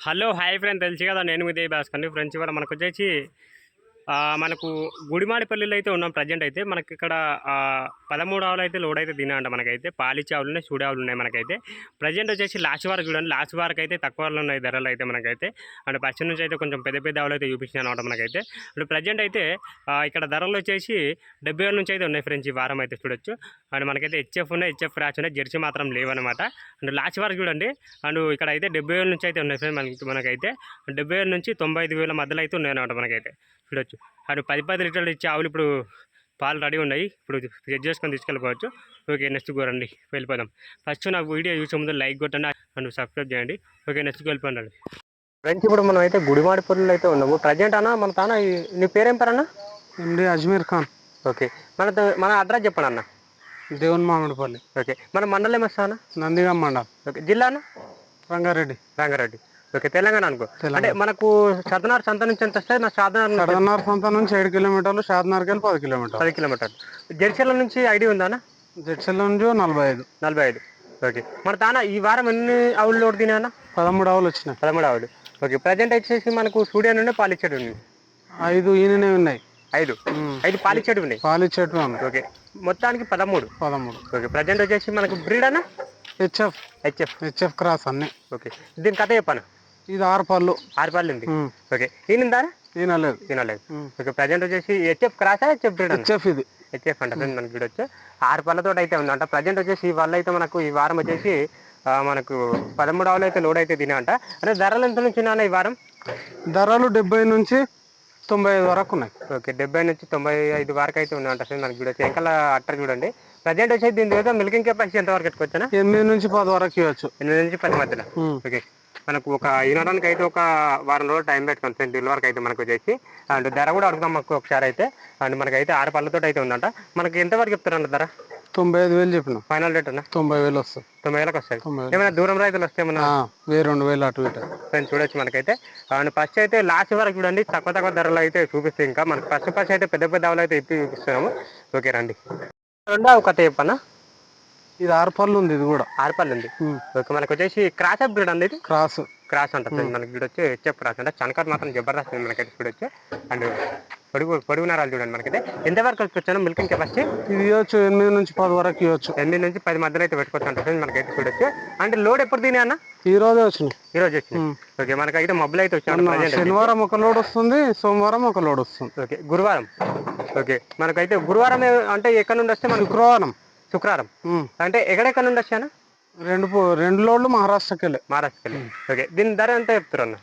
Hello hi friend తెలుసు కదా నేను ఇదే భాస్కర్ని ఫ్రెండ్స్ ఇవాళ మనకు వచ్చేసి మనకు గుడిమాడిపల్లిలో అయితే ఉన్నాం ప్రజెంట్ అయితే. మనకి ఇక్కడ పదమూడు ఆవులు అయితే లోడ్ అయితే తినంట మనకైతే. పాలిచ్చే ఆవులు ఉన్నాయి చూడే ఆవులు ఉన్నాయి మనకైతే. ప్రజెంట్ వచ్చేసి లాస్ట్ వరకు చూడండి. లాస్ట్ వరకు అయితే తక్కువలో ఉన్నాయి ధరలు అయితే మనకైతే. అండ్ ఫస్ట్ నుంచి అయితే కొంచెం పెద్ద పెద్ద ఆవులు అయితే చూపించాను అనమాట మనకైతే. అండ్ ప్రజెంట్ అయితే ఇక్కడ ధరలు వచ్చేసి డెబ్బై వేల నుంచి అయితే ఉన్నాయి ఫ్రెండ్స్ ఈ వారం అయితే చూడొచ్చు. అండ్ మనకైతే హెచ్ఎఫ్ ఉన్నాయి హెచ్ఎఫ్ ర్యాచ్ ఉన్నాయి జెర్సీ మాత్రం లేవన్నమాట. అండ్ లాస్ట్ వరకు చూడండి. అండ్ ఇక్కడ అయితే డెబ్బై వేల నుంచి అయితే ఉన్నాయి ఫ్రెండ్స్ మనకి మనకైతే. డెబ్బై వేల నుంచి తొంభై ఐదు వేల మధ్యలో అయితే ఉన్నాయి అనమాట మనకైతే. చూడొచ్చు అండ్ పది పది లీటర్లు ఇచ్చే ఆవులు ఇప్పుడు పాలు రెడీ ఉన్నాయి. ఇప్పుడు చెక్ చేసుకొని తీసుకెళ్ళిపోవచ్చు. ఓకే నెక్స్ట్ రండి. వెళ్ళిపోదాం. ఫస్ట్ నా వీడియో చూసే ముందు లైక్ కొట్టండి అండ్ సబ్స్క్రైబ్ చేయండి. ఓకే నెక్స్ట్ వెళ్ళిపోండి ఫ్రెండ్స్ ఇప్పుడు మనం అయితే గుడిమాడిపల్లిలో అయితే ఉన్నాము. ప్రజెంట్ అన్న మన తాన నీ పేరేం పేరన్నా? ఎండి అజ్మీర్ ఖాన్. ఓకే. మన మన అడ్రస్ చెప్పండి అన్న. దేవుని మామిడిపల్లి ఓకే. మన మండలం ఏమొస్తా నందిగాం మండల్. ఓకే. జిల్లా అన్న? రంగారెడ్డి. రంగారెడ్డి. ఓకే తెలంగాణ అనుకో. అంటే మనకు చదనార్ సంత నుంచి ఎంత వస్తుంది నా సాధన కడదన్నార్ సంత నుంచి ఏడు కిలోమీటర్లు షాద్నార్కి వెళ్ళి పది కిలోమీటర్లు. పది కిలోమీటర్లు. జెర్సీల నుంచి ఐడి ఉందా అన్న? జడ్చల్ నుంచి నలభై ఐదు నలభై ఐదు ఓకే. మన తాన ఈ వారం ఎన్ని ఆవులు లోడ్ తినా పదమూడు ఆవులు వచ్చినాయి. పదమూడు ఆవులు. ఓకే ప్రజెంట్ వచ్చేసి మనకు స్టూడియో నుండి పాలిచ్చేటి ఉంది. ఐదు ఈయననే ఉన్నాయి. ఐదు. ఐదు పాలిచ్చేటి ఉన్నాయి. పాలిచ్చేటివి ఉన్నాయి. ఓకే. మొత్తానికి పదమూడు. పదమూడు. ఓకే ప్రజెంట్ వచ్చేసి మనకు బ్రీడ్ అన్న? హెచ్ఎఫ్. హెచ్ఎఫ్. హెచ్ఎఫ్ క్రాస్ అన్ని. ఓకే. దీని కథ చెప్పాను? ఇది ఆరు పళ్ళు. ఆరు ఉంది. ఓకే. తినలేదు తినలేదు. ఓకే ప్రజెంట్ వచ్చేసి హెచ్ఎఫ్ క్రాసా హెచ్ఎఫ్ బ్రీడ్ ఇది. హెచ్ఎఫ్ అంట మనకి వీడు వచ్చి ఆరు పళ్ళతో అయితే ఉందంట. ప్రజెంట్ వచ్చేసి ఈ వల్ల అయితే మనకు ఈ వారం వచ్చేసి మనకు పదమూడు ఆవులు అయితే లోడ్ అయితే తినంట అంటే ధరలు ఎంత నుంచి ఉన్నాయన్న ఈ వారం? ధరలు డెబ్బై నుంచి తొంభై ఐదు వరకు ఉన్నాయి. ఓకే డెబ్బై నుంచి తొంభై ఐదు వరకు అయితే ఉందంట ఫ్రెండ్ మనకి వీడు వచ్చి వెంకల అట్టర్ చూడండి. ప్రజెంట్ వచ్చేసి దీని మీద మిల్కింగ్ కెపాసిటీ ఎంత వరకు ఎత్తుకొచ్చానా ఎనిమిది నుంచి పది వరకు ఇవ్వచ్చు. ఎనిమిది నుంచి పది మధ్యలో. ఓకే. మనకు ఒక ఈనడానికి అయితే ఒక వారం రోజులు టైం పెట్టుకోండి ఫ్రెండ్ డెలివరీ అయితే మనకు వచ్చేసి అండ్ ధర కూడా అడుగుతాం మాకు ఒకసారి అయితే. అండ్ మనకైతే ఆరు పళ్ళతో అయితే ఉందంట. మనకి ఎంత వరకు చెప్తారంట ధర? తొంభై ఐదు వేలు చెప్పిన. ఫైనల్ రేట్ అన్న? తొంభై వేలు వస్తుంది. తొంభై వేలకు వస్తాయి. ఏమైనా దూరం రైతులు వస్తే ఏమన్నా? వెయ్యి రెండు వేలు అటు ఇటు. ఫ్రెండ్స్ చూడొచ్చు మనకైతే. అండ్ ఫస్ట్ అయితే లాస్ట్ వరకు చూడండి తక్కువ తక్కువ ధరలు అయితే చూపిస్తాయి ఇంకా మనకి ఫస్ట్ ఫస్ట్ అయితే పెద్ద పెద్ద ఆవులు అయితే ఇప్పి చూపిస్తున్నాము. ఓకే రండి. రెండో ఒక చెప్పన్న ఇది ఆరు పళ్ళు ఉంది ఇది కూడా. ఆరుపల్లి ఉంది. ఓకే మనకు వచ్చేసి క్రాస్ అప్ బ్రీడ్ అండి ఇది? క్రాస్. క్రాస్ అంట మనకి వీడు వచ్చి హెచ్ఎఫ్ క్రాస్ అంటే. చనకర్ మాత్రం జబర్దస్త్ ఉంది మనకైతే చూడొచ్చు అండ్ పొడుగు పొడుగు నరాలు చూడండి మనకైతే. ఎంతవరకు వచ్చాను మిల్కింగ్ కెపాసిటీ? ఇది ఇవ్వచ్చు ఎనిమిది నుంచి పది వరకు ఇవ్వచ్చు. ఎనిమిది నుంచి పది మధ్యలో అయితే పెట్టుకోవచ్చు అంట మనకైతే చూడొచ్చు అంటే లోడ్ ఎప్పుడు తినే అన్న? ఈ రోజే వచ్చినాయి ఈ రోజు వచ్చింది. ఓకే మనకైతే మబ్బులు అయితే ప్రజెంట్. శనివారం ఒక లోడ్ వస్తుంది సోమవారం ఒక లోడ్ వస్తుంది. ఓకే గురువారం. ఓకే మనకైతే గురువారం అంటే ఎక్కడ నుండి వస్తే మనకు శుక్రవారం. శుక్రవారం. అంటే ఎక్కడెక్కడ నుండి వచ్చాను? రెండు రెండు లోడ్లు మహారాష్ట్రకి వెళ్ళాయి మహారాష్ట్రకి వెళ్ళి ఓకే. దీని ధర ఎంత చెప్తారు అన్న?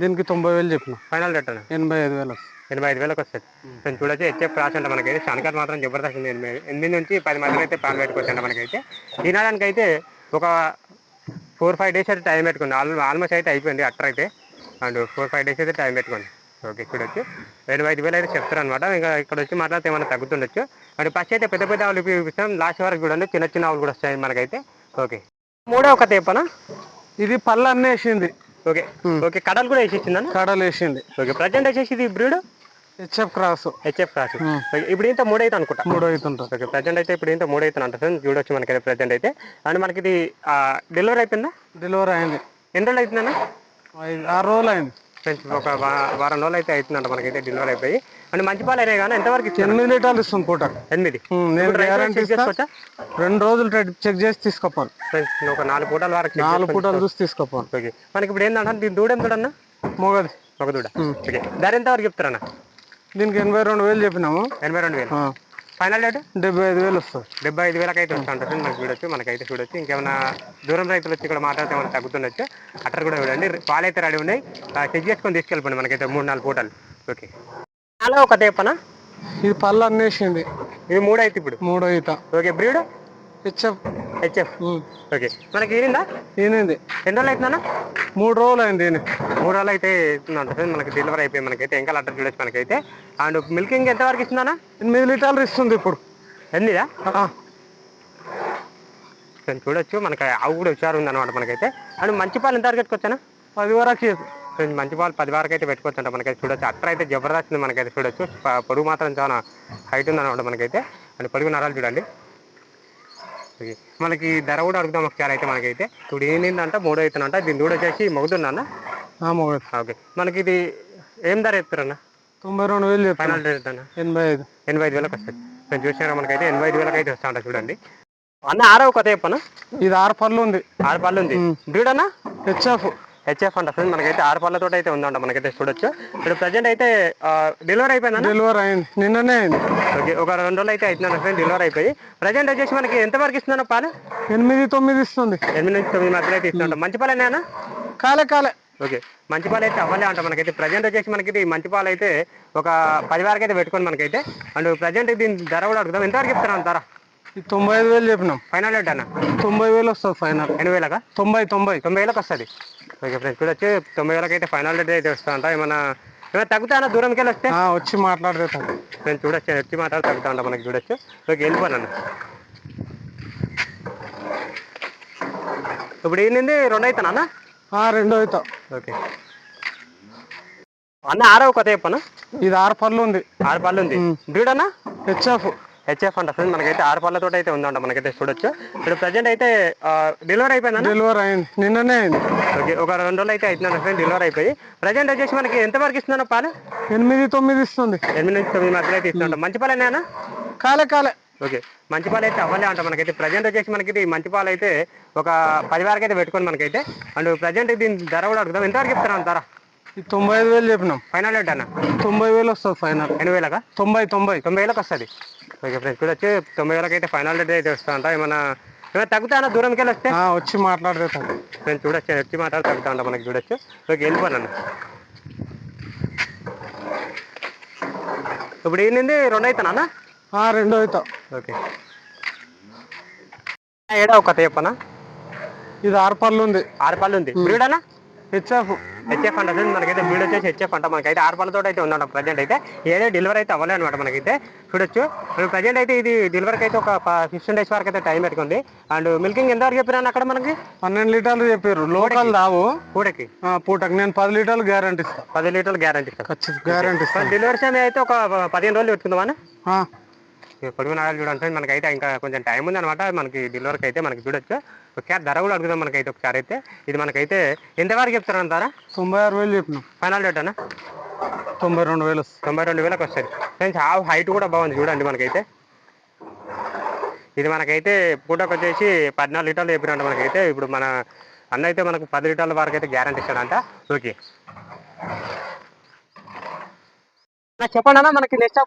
దీనికి తొంభై వేలు చెప్పిన. ఫైనల్ రేట్ అన్న ఎనభై ఐదు వేలు ఎనభై ఐదు వేలకు వస్తుంది. నేను చూడొచ్చు. హెచ్ఎఫ్ రాసి అంటే మనకైతే. శనకర్ మాత్రం జబర్దస్త్ ఉంది. ఎనిమిది ఎనిమిది నుంచి పది మందికి అయితే పాలు పెట్టుకోవచ్చు అంట మనకైతే. తినడానికి అయితే ఒక ఫోర్ ఫైవ్ డేస్ అయితే టైం పెట్టుకోండి ఆల్ ఆల్మోస్ట్ అయితే అయిపోయింది. అట్టర్ అయితే అండ్ ఫోర్ ఫైవ్ డేస్ అయితే టైం పెట్టుకోండి ఓకే చూడొచ్చు ఎనభై ఐదు వేలు అయితే చెప్తారు అనమాట ఇంకా ఇక్కడ వచ్చి మాట్లాడితే ఏమైనా తగ్గుతుండొచ్చు. అండ్ ఫస్ట్ అయితే పెద్ద పెద్ద ఆవులు చూపిస్తాం. లాస్ట్ వరకు చూడండి చిన్న చిన్న ఆవులు కూడా వస్తాయి మనకైతే. ఓకే. మూడో ఒక తేపనా? ఇది పళ్ళు అన్నీ వేసింది. ఓకే. ఓకే కడలు కూడా వేసేసిందన్న కడలు వేసింది. ఓకే ప్రజెంట్ వచ్చేసి ఇది బ్రీడ్? HF cross. హెచ్ఎఫ్ రాసి ఉమ్. ఓకే, ఇప్పుడు ఇంత మూడు అయితే అనుకుంటా. మూడు అవుతుంటుంది ఓకే ప్రజెంట్ అయితే ఇప్పుడు ఇంత మూడు అయితే అంటారు చూడొచ్చు మనకి ప్రజెంట్ అయితే. అండ్ మనకి ఇది డెలివరీ అయిపోయిందా? డెలివరీ అయింది. ఎన్ని రోజులు అవుతుందన్న? ఆరు రోజులు అయింది. ఫ్రెండ్స్ ఒక వారం రోజులు అయితే అవుతుందంట మనకైతే డెలివరీ అయిపోయి. అండ్ మంచి పాలు అయినాయి కానీ ఎంతవరకు ఎనిమిది లీటర్లు ఇస్తుంది పూట. ఎనిమిది. నేను గ్యారంటీ ఇస్తా. చేసుకోవచ్చా? రెండు రోజులు చెక్ చేసి తీసుకోపోను. ఫ్రెండ్స్ ఒక నాలుగు పూటల వరకు నాలుగు పూటలు చూసి తీసుకోపోను. ఓకే. మనకి ఇప్పుడు ఏంటంటే దీని దూడ ఎంత అన్న మొగది. ఒక దూడ. ఓకే. ధర ఎంత వరకు చెప్తారన్న? దీనికి ఎనభై రెండు వేలు చెప్పినాము. ఎనభై రెండు వేలు. Final rate? డెబ్బై ఐదు వేలు వస్తుంది. డెబ్బై ఐదు వేలకు అయితే వస్తా ఉంటుంది మనకి చూడొచ్చు మనకైతే చూడొచ్చు. ఇంకేమైనా దూరం రైతులు వచ్చి ఇక్కడ మాట్లాడితే ఏమైనా తగ్గుతుండొచ్చు అట్టర్ కూడా చూడండి. పాలు అయితే రెడీ ఉన్నాయి. చెక్ చేసుకొని తీసుకెళ్ళిపోండి మనకైతే మూడు నాలుగు పూటలు. ఓకే. అలా ఒక తేపనా? ఇది పళ్ళు అన్నీ వేసింది ఇది మూడు అయితే ఇప్పుడు? మూడో okay breed? HF. HF. Okay. మనకి ఈనిందా? ఈయనది ఎన్ని రోజులు అవుతుందన్నా? మూడు రోజులు అయింది మూడు రోజులు అయితే ఇస్తుందంట మనకి డెలివరీ అయిపోయి మనకైతే. ఇంకా అట్టర్ చూడొచ్చు మనకైతే. అండ్ మిల్కింగ్ ఎంత వరకు ఇస్తుందన్నా? ఎనిమిది లీటర్లు ఇస్తుంది ఇప్పుడు. నేను చూడొచ్చు. మనకి ఆవు కూడా హుషారు ఉంది అనమాట మనకైతే. అండ్ మంచి పాలు ఎంత వరకు పది వరకు మంచి బాల్ పది వరకు అయితే పెట్టుకోవచ్చు అంట మనకైతే. చూడొచ్చు. అట్టర్ అయితే జబర్దస్త్ మనకైతే. చూడొచ్చు. పొడుగు మాత్రం చాలా హైట్ ఉంది అనమాట మనకైతే. అండ్ పొడుగు నరాలు చూడండి. ఓకే. మనకి ధర కూడా అడుగుదాం ఒకసారి అయితే మనకైతే. ఇప్పుడు ఏంటంటే మూడో అవుతుందంట దీని దూడ వచ్చేసి మొగుతుందన్న కదా మొగది ఓకే. మనకి ఇది ఏం ధర చెప్తారన్న? తొంభై రెండు వేలు ఫైనల్ రేట్ అన్న? ఎనభై ఐదు. ఎనభై ఐదు వేలకు వస్తుంది. నేను చూసినా మనకైతే? ఎనభై ఐదు వేలకు అయితే వస్తా ఉంటుంది చూడండి. అన్న ఆరో కొత్త చెప్పనా? ఇది ఆరు పళ్ళు ఉంది. ఆరు పళ్ళు ఉంది. బ్రీడ్ అన్న హెచ్ఎఫ్. హెచ్ఎఫ్ అంట ఫ్రెండ్ మనకైతే ఆరు పళ్ళతో అయితే ఉందంట మనకైతే చూడొచ్చు. ఇప్పుడు ప్రజెంట్ అయితే డెలివరీ అయిపోయిందన్న డెలివరీ అయింది. నిన్ననే అయింది. ఓకే ఒక రెండు రోజులు అయితే అవుతుందన్న ఫ్రెండ్ డెలివరీ అయిపోయి. ప్రజెంట్ వచ్చేసి మనకి ఎంత వరకు ఇస్తుందన్న పాలు? ఎనిమిది తొమ్మిది ఇస్తుంది. ఎనిమిది నుంచి తొమ్మిది మధ్యలో అయితే ఇస్తుందంట. మంచి పాలేనా అన్న? కాలే కాలే. ఓకే మంచి పాలు అయితే అవ్వలే అంట మనకైతే. ప్రజెంట్ వచ్చేసి మనకి ఇది మంచి పాలు అయితే ఒక పది వరకు అయితే పెట్టుకోండి మనకైతే. అండ్ ప్రజెంట్ దీని ధర కూడా అడుగుదాం. ఎంతవరకు చెప్తాను ధర? తొంభై ఐదు వేలు చెప్పినాం. ఫైనల్ రేట్ అన్న? తొంభై వేలు వస్తుంది ఫైనల్ ఎనభై వేలకా? తొంభై తొంభై. తొంభై వేలకు వస్తుంది. ఓకే ఫ్రెండ్స్ వచ్చి తొంభై వేలకు అయితే ఫైనల్ రేట్ అయితే వస్తుందంట. ఏమన్నా ఏమైనా తగ్గుతా దూరంకి వెళ్ళి వస్తే? వచ్చి మాట్లాడితే. నేను చూడొచ్చు వచ్చి మాట్లాడి తగ్గుతా ఉంటా మనకి చూడొచ్చు. ఓకే వెళ్ళిపోను ఇప్పుడు ఏంది రెండు అవుతాను రెండో అవుతా ఓకే. అన్న ఆరో కొత్త చెప్పను? ఇది ఆరు పళ్ళు ఉంది. ఆరు పళ్ళు ఉంది. బ్రీడ్ అన్న హెచ్ఎఫ్. హెచ్ఎఫ్ అంట ఫ్రెండ్ మనకైతే ఆరు పళ్ళతో అయితే ఉందంట మనకైతే చూడొచ్చు. ఇప్పుడు ప్రజెంట్ అయితే డెలివరీ అయిపోయిందన్న? డెలివరీ అయింది. నిన్ననే అయింది. ఓకే ఒక రెండు రోజులు అయితే అవుతుందన్న ఫ్రెండ్ డెలివరీ అయిపోయి. ప్రజెంట్ వచ్చేసి మనకి ఎంత వరకు ఇస్తుందన్న పాలు? ఎనిమిది తొమ్మిది ఇస్తుంది. ఎనిమిది నుంచి తొమ్మిది మధ్యలో అయితే ఇస్తుందంట. మంచి పాలేనా కాలే కాలే. ఓకే మంచి పాలు అయితే అవ్వలే అంట మనకైతే. ప్రజెంట్ వచ్చేసి మనకి ఇది మంచి పాలు అయితే ఒక పది వరకు అయితే పెట్టుకోండి మనకైతే. అండ్ ప్రజెంట్ దీని ధర కూడా అడుగుదాం. ఎంతవరకు చెప్తాను ధర? తొంభై ఐదు వేలు చెప్పినాం. ఫైనల్ రేట్ అన్న? తొంభై వేలు వస్తుంది ఫైనల్ ఎనభై వేలకా? తొంభై తొంభై. తొంభై వేలకు వస్తుంది. ఓకే ఫ్రెండ్స్ ఇప్పుడు వచ్చి తొంభై వేలకు అయితే ఫైనల్ రేట్ అయితే వస్తుందంట. ఏమన్నా ఏమైనా తగ్గుతా దూరంకి వెళ్ళి వస్తే? వచ్చి మాట్లాడితే. నేను చూడొచ్చు వచ్చి మాట్లాడి తగ్గుతా ఉంటా మనకి చూడొచ్చు. ఓకే వెళ్ళిపోను ఇప్పుడు ఏంది రెండు అవుతానా రెండో అవుతా ఓకే. ఏడా ఒక చెప్పనా? ఇది ఆరు పళ్ళు ఉంది. ఆరు పళ్ళు ఉంది. అన్న హెచ్ఎఫ్ హెచ్ఎఫ్ అంట మనకైతే బ్రీడ్ వచ్చేసి హెచ్ఎఫ్ అంట మనకైతే ఆరు పళ్ళతో అయితే ఉందంట ప్రజెంట్ అయితే. ఏదో డెలివరీ అయితే అవ్వలేదు అనమాట మనకైతే. చూడొచ్చు. ప్రజెంట్ అయితే ఇది డెలివరీకి అయితే ఒక ఫిఫ్టీన్ డేస్ వరకు అయితే టైం పెట్టుకుంది. అండ్ మిల్కింగ్ ఎంత వరకు చెప్పినా అక్కడ మనకి? పన్నెండు లీటర్లు చెప్పారు. లోకల్ దావు పూటకి. పూటకు నేను పది లీటర్లు గ్యారంటీ పది లీటర్లు గ్యారంటీ గ్యారంటీ డెలివరీ సమయం అయితే ఒక పదిహేను రోజులు పెట్టుకుందామా? ఆ, పొడుగు నాడాలు చూడండి మనకైతే ఇంకా కొంచెం టైం ఉంది అనమాట మనకి డెలివరీకి అయితే మనకి చూడొచ్చు. ఒకసారి ధర కూడా అడుగుదాం మనకైతే ఒకసారి అయితే. ఇది మనకైతే ఎంతవరకు చెప్తారు అంటారా తొంభై ఆరు వేలు చెప్పినాం. ఫైనల్ రేట్ అన్న తొంభై రెండు వేలు తొంభై రెండు వేలకు వస్తుంది. ఫ్రెండ్స్ హావ్ హైట్ కూడా బాగుంది చూడండి మనకైతే. ఇది మనకైతే పూటకు వచ్చేసి పద్నాలుగు లీటర్లు చెప్పినట్టు మనకైతే. ఇప్పుడు మన అన్న అయితే మనకు పది లీటర్ల వరకు అయితే గ్యారంటీ ఇస్తాడంట. ఓకే. చెప్పండి అన్న మనకి నెక్స్ట్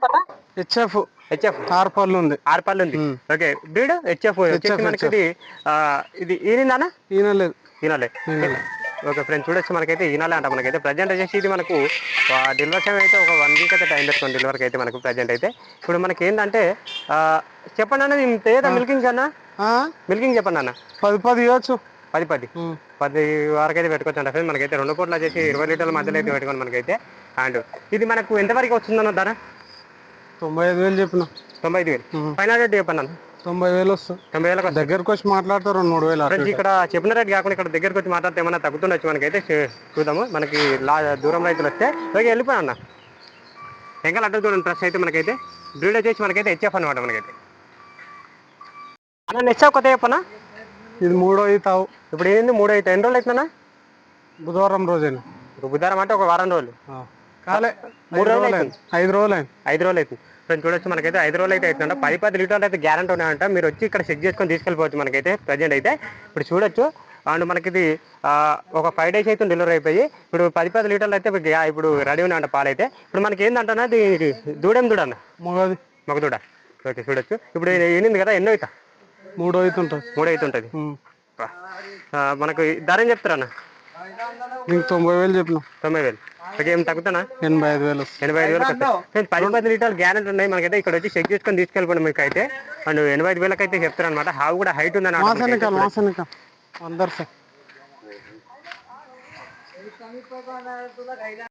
హెచ్ఎఫ్ హెచ్ఎఫ్ ఆరు పళ్ళు ఉంది. ఆరు పళ్ళు ఉంది. ఓకే బ్రీడ్ హెచ్ఎఫ్ మనకి ఇది ఇది ఈనిందన్న ఈయన లేదు. ఈనాలే ఓకే ఫ్రెండ్స్ చూడొచ్చు మనకైతే ఈనాలే అంట మనకైతే. ప్రజెంట్ వచ్చేసి ఇది మనకు డెలివరీ టైం అయితే ఒక వన్ వీక్ అయితే టైం పెట్టుకోండి డెలివరీకి అయితే మనకు ప్రజెంట్ అయితే. ఇప్పుడు మనకి ఏంటంటే చెప్పండి అన్న ఏదా మిల్కింగ్ అన్న? మిల్కింగ్ చెప్పండి అన్న. పది పది ఇవ్వచ్చు. పది పది. పది వరకు అయితే పెట్టుకోవచ్చు అంట ఫ్రెండ్. మనకైతే రెండు కోట్లు వచ్చేసి ఇరవై లీటర్ల మధ్యలో అయితే పెట్టుకోండి మనకైతే. అండ్ ఇది మనకు ఎంతవరకు వస్తుందన్న ధర? తొంభై ఐదు వేలు చెప్పిన. తొంభై ఐదు వేలు. ఫైనల్ రేట్ చెప్పండి అన్న. తొంభై వేలు వస్తుంది. తొంభై వేలకు వస్తుంది. దగ్గరకు వచ్చి మాట్లాడితే రెండు మూడు వేలు ఫ్రెండ్స్ ఇక్కడ చెప్పిన రేట్ కాకుండా ఇక్కడ దగ్గరకు వచ్చి మాట్లాడితే ఏమన్నా తగ్గుతుండొచ్చు మనకైతే? చూద్దాము. మనకి లా దూరం రైతులు వస్తే. ఓకే వెళ్ళిపోయి అన్న. ఎంకల్ అడ్డు చూడండి ప్రెస్ అయితే మనకైతే బ్రీడ్ వచ్చేసి మనకైతే హెచ్ఎఫ్ అనమాట మనకైతే. అన్న నెక్స్ట్ కొత్త చెప్పనా? ఇది మూడో అవుతావు. ఇప్పుడు ఏంది మూడు అయితే ఎన్ని రోజులు అవుతుందన్నా? బుధవారం రోజేనా? ఇప్పుడు బుధవారం అంటే ఒక వారం రోజులు. కాలే మూడు రోజులు అయింది ఐదు రోజులు అయింది ఐదు రోజులు అవుతుంది. ఫ్రెండ్స్ చూడొచ్చు మనకైతే ఐదు రోజులు అయితే అవుతుందంట పది పది లీటర్లు అయితే గ్యారంటీ ఉన్నాయంట. మీరు వచ్చి ఇక్కడ చెక్ చేసుకొని తీసుకెళ్ళిపోవచ్చు మనకైతే ప్రజెంట్ అయితే. ఇప్పుడు చూడొచ్చు. అండ్ మనకి ఇది ఒక ఫైవ్ డేస్ అయితే డెలివరీ అయిపోయి ఇప్పుడు పది పది లీటర్లు అయితే ఇప్పుడు రెడీ ఉన్నాయంట పాలు అయితే ఇప్పుడు మనకి ఏంటంటే దూడేం దూడ అన్న మొగది. మగ దూడ ఓకే చూడొచ్చు. ఇప్పుడు ఎన్నింది కదా ఎన్నో అవుతా? మూడో అవుతుంటుంది మూడు ఉమ్. మనకు ధర ఏం చెప్తారన్న? నీకు తొంభై వేలు చెప్పిన. తొంభై వేలు. ఓకే ఏం తగ్గుతానా? ఎనభై ఐదు వేలు ఎనభై ఐదు. ఫ్రెండ్స్ పది పది లీటర్లు గ్యారెంటీ ఉన్నాయి. మనకైతే ఇక్కడ వచ్చి చెక్ చేసుకొని తీసుకెళ్ళిపోండి మీకు అయితే అండ్ ఎనభై ఐదు వేలకు అయితే చెప్తారు అనమాట హావు కూడా హైట్ ఉందని మాసనిక అందరు సార్